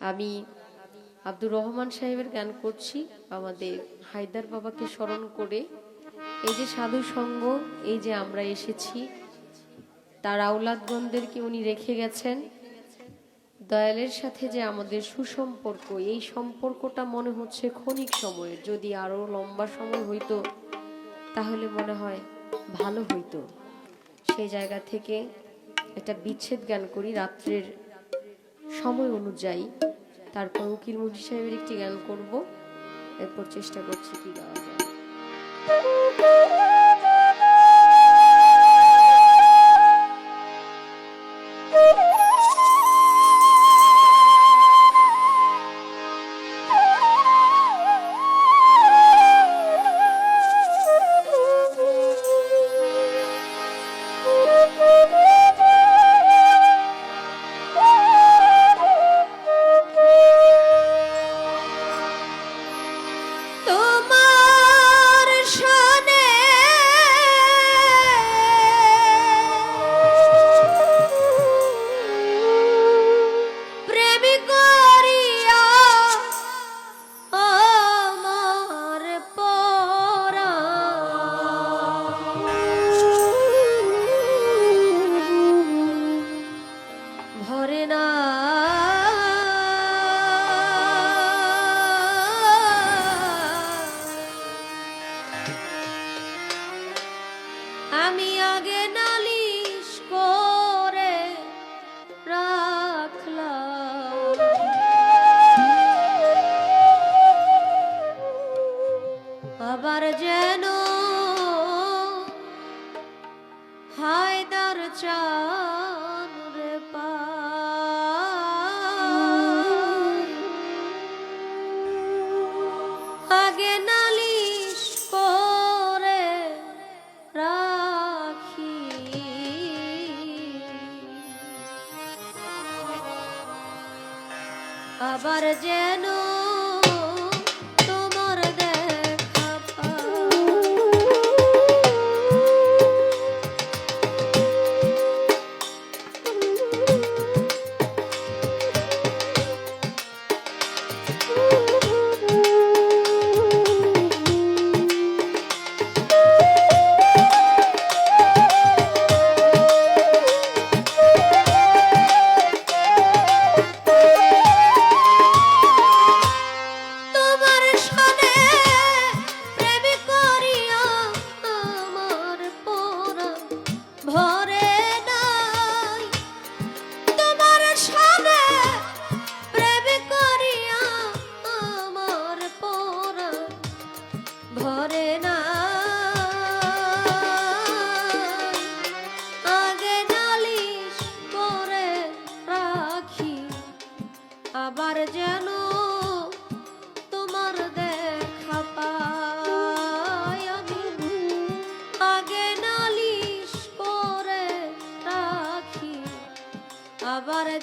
আমি আব্দুর রহমান সাহেবের গান করছি, আমাদের হায়দার বাবাকে স্মরণ করে। এই যে সাধু সঙ্গ, এই যে আমরা এসেছি, তার আউলাদগণদেরকে উনি রেখে গেছেন। দয়ালের সাথে যে আমাদের সুসম্পর্ক, এই সম্পর্কটা মনে হচ্ছে ক্ষণিক সময়ের। যদি আরও লম্বা সময় হইতো, তাহলে মনে হয় ভালো হইতো। সেই জায়গা থেকে একটা বিচ্ছেদ গান করি, রাত্রের সময় অনুযায়ী। তারপর উকিল মুজি সাহেবের একটি গান করব। এরপর চেষ্টা করছি কি গাওয়া যায়।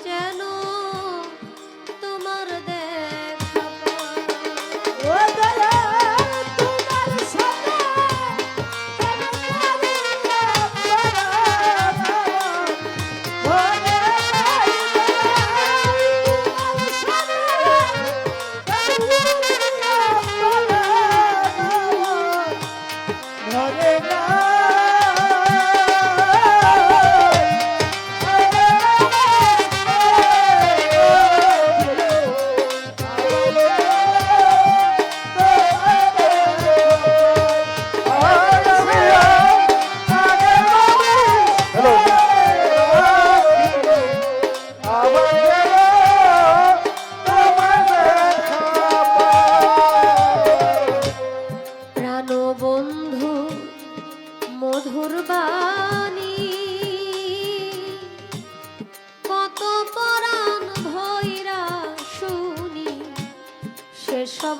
Yeah.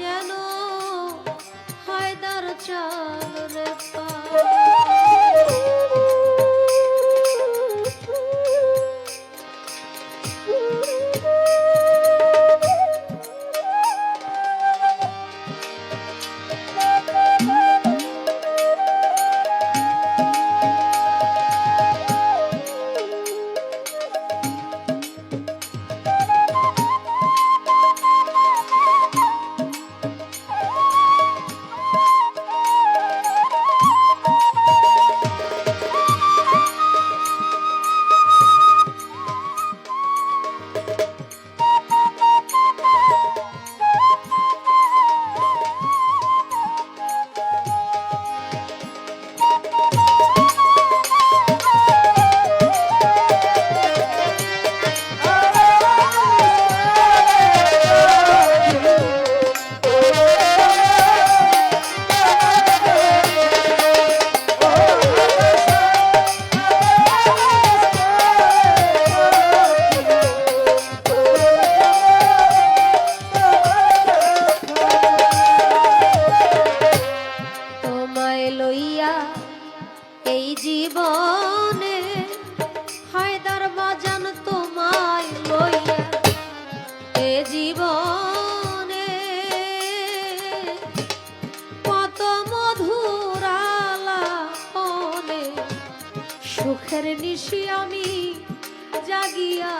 যেন হায়দার চাল রে পা। পথের নিশি আমি জাগিয়া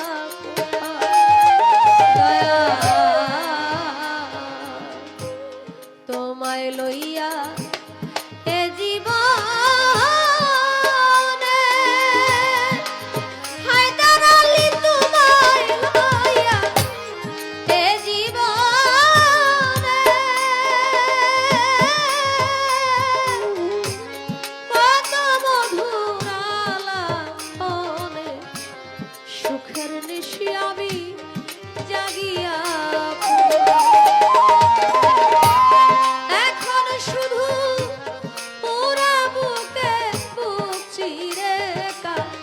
কা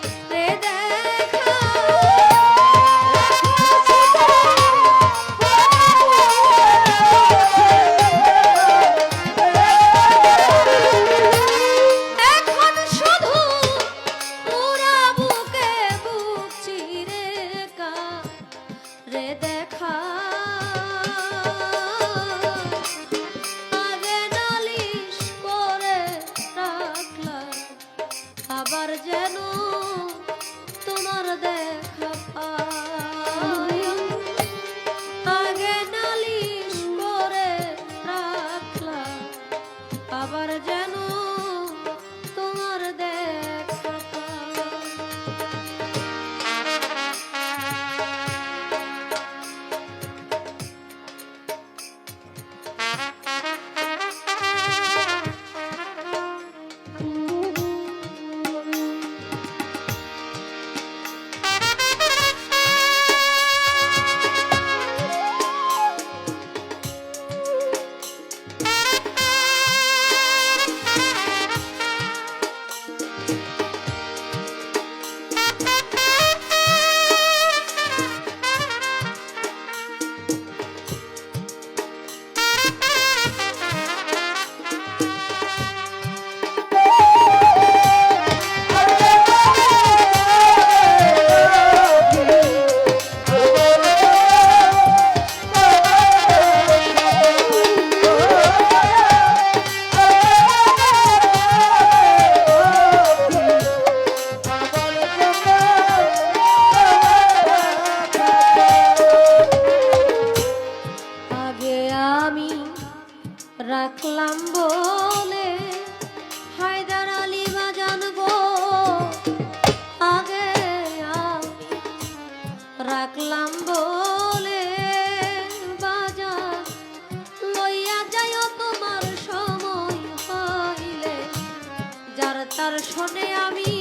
গোলাম বলে বাজার তোমার সময় যার তার শোনে আমি